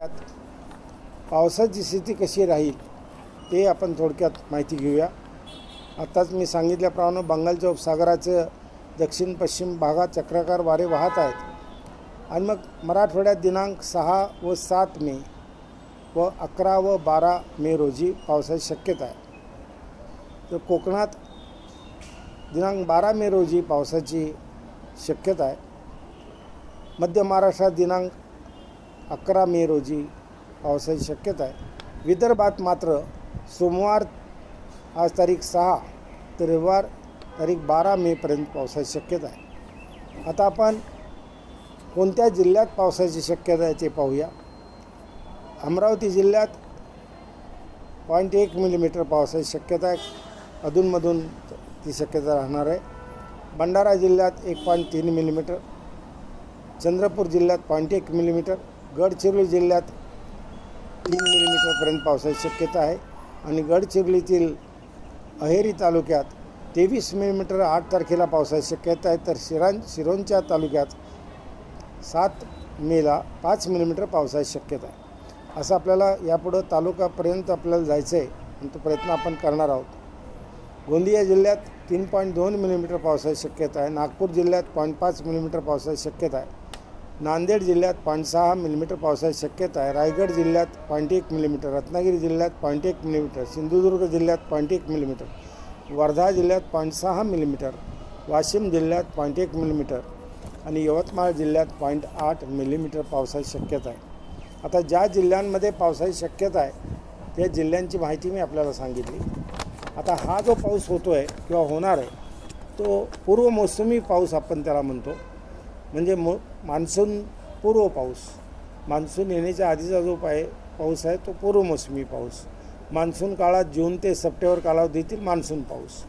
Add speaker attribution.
Speaker 1: त्यात पावसाची स्थिती कशी राहील ते आपण थोडक्यात माहिती घेऊया. आत्ताच मी सांगितल्याप्रमाणे बंगालच्या उपसागराचं दक्षिण पश्चिम भागात चक्राकार वारे वाहत आहेत. आणि मग मराठवाड्यात दिनांक सहा व सात मे व अकरा व बारा मे रोजी पावसाची शक्यता आहे. तर कोकणात दिनांक बारा मे रोजी पावसाची शक्यता आहे. मध्य महाराष्ट्रात दिनांक अकरा मे रोजी पावसाची शक्यता आहे. विदर्भात मात्र सोमवार आज तारीख सहा तर रविवार तारीख बारा मेपर्यंत पावसाची शक्यता आहे. आता आपण कोणत्या जिल्ह्यात पावसाची शक्यता आहे ते पाहूया. अमरावती जिल्ह्यात पॉईंट एक मिलीमीटर पावसाची शक्यता आहे. अधूनमधून ती शक्यता राहणार आहे. भंडारा जिल्ह्यात एक पॉईंट तीन मिलीमीटर चंद्रपूर जिल्ह्यात पॉईंट एक मिलीमीटर गडचिरोली जिल्ह्यात तीन मिलीमीटरपर्यंत पावसाची शक्यता आहे. आणि गडचिरोलीतील अहेरी तालुक्यात तेवीस मिलीमीटर आठ तारखेला पावसाची शक्यता आहे. तर शिरां शिरोंच्या तालुक्यात सात मेला पाच मिलीमीटर पावसाची शक्यता आहे. असं आपल्याला यापुढं तालुकापर्यंत आपल्याला जायचं आहे आणि तो प्रयत्न आपण करणार आहोत. गोंदिया जिल्ह्यात तीन पॉईंट दोन मिलीमीटर पावसाची शक्यता आहे. नागपूर जिल्ह्यात पॉईंट पाच मिलीमीटर पावसाची शक्यता आहे. नांदेड जिल्ह्यात पॉईंट सहा मिलीमीटर पावसाची शक्यता आहे. रायगड जिल्ह्यात पॉईंट एक मिलीमीटर रत्नागिरी जिल्ह्यात पॉईंट एक मिलीमीटर सिंधुदुर्ग जिल्ह्यात पॉईंट एक मिलीमीटर वर्धा जिल्ह्यात पॉईंट सहा मिलीमीटर वाशिम जिल्ह्यात पॉईंट एक मिलीमीटर आणि यवतमाळ जिल्ह्यात पॉईंट आठ मिलीमीटर पावसाची शक्यता आहे. आता ज्या जिल्ह्यांमध्ये पावसाची शक्यता आहे त्या जिल्ह्यांची माहिती मी आपल्याला सांगितली. आता हा जो पाऊस होतो आहे किंवा होणार आहे तो पूर्व मोसमी पाऊस आपण त्याला म्हणतो. म्हणजे म मान्सून पूर्व पाऊस. मान्सून येण्याच्या आधीचा जो पाय पाऊस आहे तो पूर्व मोसमी पाऊस. मान्सून काळात जून ते सप्टेंबर कालावधीतील मान्सून पाऊस.